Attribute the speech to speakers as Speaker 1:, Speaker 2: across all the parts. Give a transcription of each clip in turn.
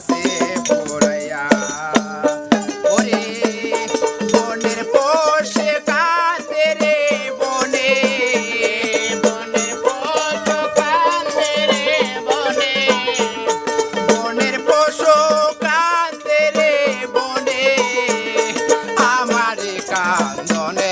Speaker 1: কাছে পড়াইয়া ওরে বনের পোষে কাঁদে রে বনে
Speaker 2: বনের পোষ কাঁদে রে বনে,
Speaker 1: বনের পোষ কাঁদে রে বনে। আমার কান্দনে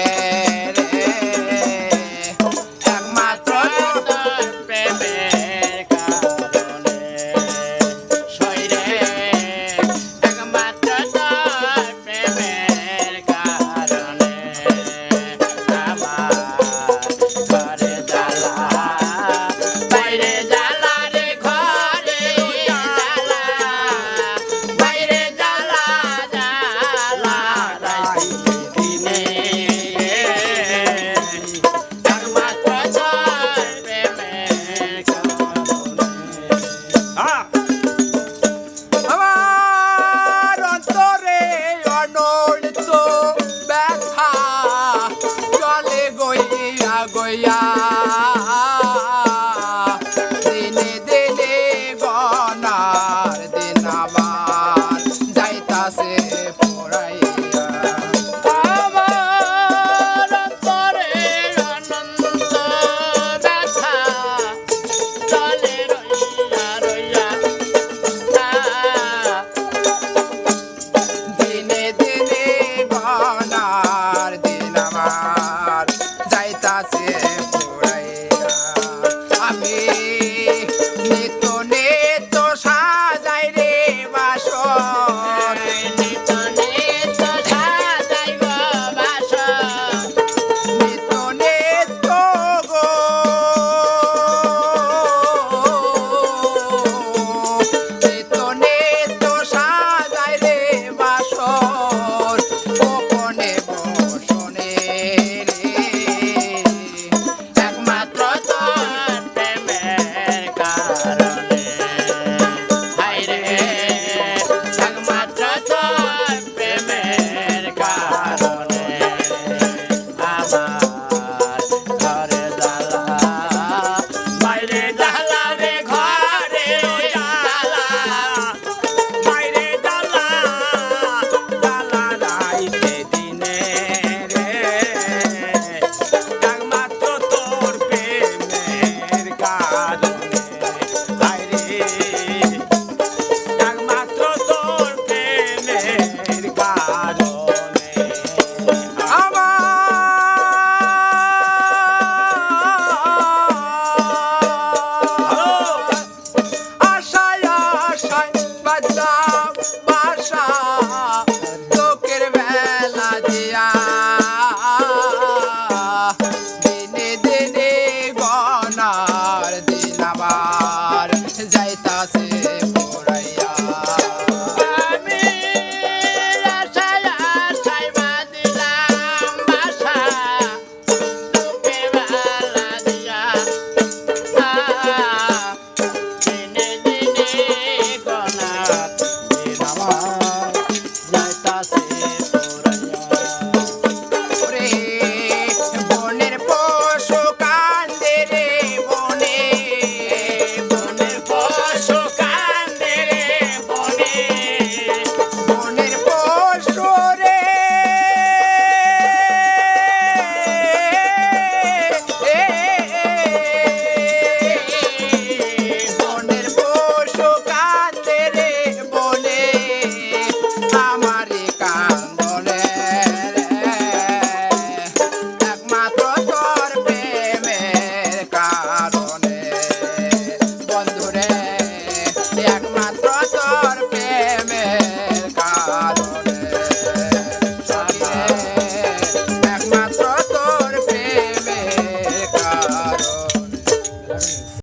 Speaker 1: yeah.